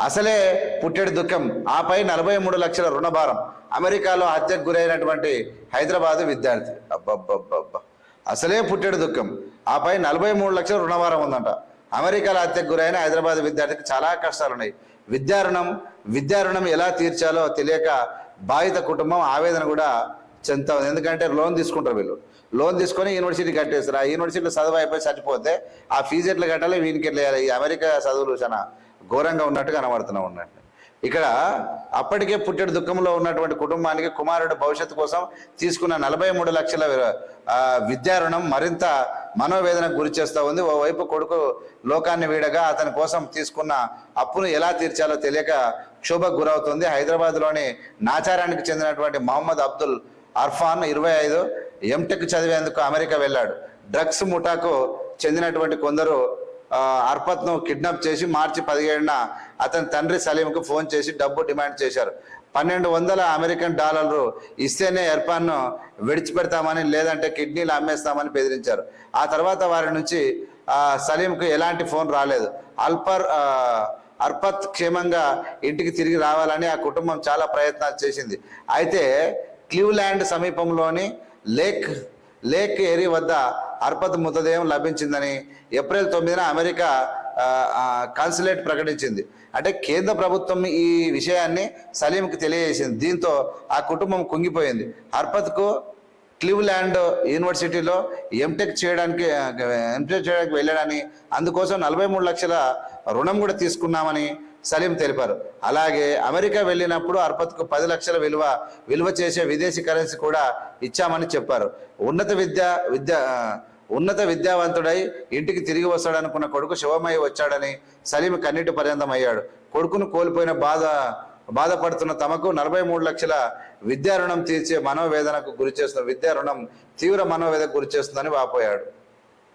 అసలే పుట్టెడు దుఃఖం. ఆపై నలభై మూడు లక్షల రుణభారం. అమెరికాలో హత్యకు గురైనటువంటి హైదరాబాద్ విద్యార్థి. అబ్బబ్బబ్బబ్బ. అసలే పుట్టెడు దుఃఖం. ఆపై నలభై మూడు లక్షల రుణభారం ఉందంట. అమెరికాలో హత్యకు గురైన హైదరాబాద్ విద్యార్థికి చాలా కష్టాలు ఉన్నాయి విద్యా రుణం ఎలా తీర్చాలో తెలియక బాధిత కుటుంబం ఆవేదన కూడా చెందుతా ఉంది ఎందుకంటే లోన్ తీసుకుంటారు వీళ్ళు. లోన్ తీసుకొని యూనివర్సిటీ కట్టేస్తారు. ఆ యూనివర్సిటీలో చదువు అయిపోయి చచ్చిపోతే ఆ ఫీజు ఎట్లా కట్టాలి? వీనికి ఎట్లా వేయాలి అమెరికా చదువులు చాలా ఘోరంగా ఉన్నట్టు కనబడుతూ ఉన్నట్టు ఇక్కడ అప్పటికే పుట్టెడు దుఃఖంలో ఉన్నటువంటి కుటుంబానికి కుమారుడు భవిష్యత్తు కోసం తీసుకున్న నలభై మూడు లక్షల విద్యా రుణం మరింత మనోవేదనకు గురి చేస్తూ ఉంది. ఓవైపు కొడుకు లోకాన్ని వీడగా అతని కోసం తీసుకున్న అప్పును ఎలా తీర్చాలో తెలియక క్షోభకు గురవుతుంది. హైదరాబాద్లోని నాచారానికి చెందినటువంటి మహమ్మద్ అబ్దుల్ అర్ఫాన్ ఇరవై ఐదు ఎంటెక్ చదివేందుకు అమెరికా వెళ్ళాడు. డ్రగ్స్ ముఠాకు చెందినటువంటి కొందరు అర్పత్ను కిడ్నాప్ చేసి మార్చి పదిహేడున అతని తండ్రి సలీంకు ఫోన్ చేసి డబ్బు డిమాండ్ చేశారు. పన్నెండు వందల అమెరికన్ డాలర్లు ఇస్తేనే ఎర్పాన్ను విడిచిపెడతామని లేదంటే కిడ్నీలు అమ్మేస్తామని బెదిరించారు. ఆ తర్వాత వారి నుంచి సలీంకు ఎలాంటి ఫోన్ రాలేదు. అల్పర్ అర్పత్ క్షేమంగా ఇంటికి తిరిగి రావాలని ఆ కుటుంబం చాలా ప్రయత్నాలు చేసింది. అయితే క్లీవ్ల్యాండ్ సమీపంలోని లేక్ లేక్ ఏరి వద్ద అర్పత్ మృతదేహం లభించిందని ఏప్రిల్ తొమ్మిదిన అమెరికా కాన్సులేట్ ప్రకటించింది. అంటే కేంద్ర ప్రభుత్వం ఈ విషయాన్ని సలీంకి తెలియజేసింది. దీంతో ఆ కుటుంబం కుంగిపోయింది. హర్పత్కు క్లీవ్ల్యాండ్ యూనివర్సిటీలో ఎంటెక్ చేయడానికి ఎంటెక్ చేయడానికి వెళ్ళాడని అందుకోసం నలభై మూడు లక్షల రుణం కూడా తీసుకున్నామని సలీం తెలిపారు. అలాగే అమెరికా వెళ్ళినప్పుడు అర్పత్కు పది లక్షల విలువ విలువ చేసే విదేశీ కరెన్సీ కూడా ఇచ్చామని చెప్పారు. ఉన్నత విద్య విద్య ఉన్నత విద్యావంతుడై ఇంటికి తిరిగి వస్తాడనుకున్న కొడుకు శివమయ్య వచ్చాడని సలీం కన్నీటి పర్యంతం అయ్యాడు కొడుకును కోల్పోయిన బాధ బాధపడుతున్న తమకు నలభై మూడు లక్షల విద్యా రుణం తీర్చే మనోవేదనకు గురి చేస్తున్న విద్యా రుణం తీవ్ర మనోవేదనకు గురి చేస్తుందని వాపోయాడు.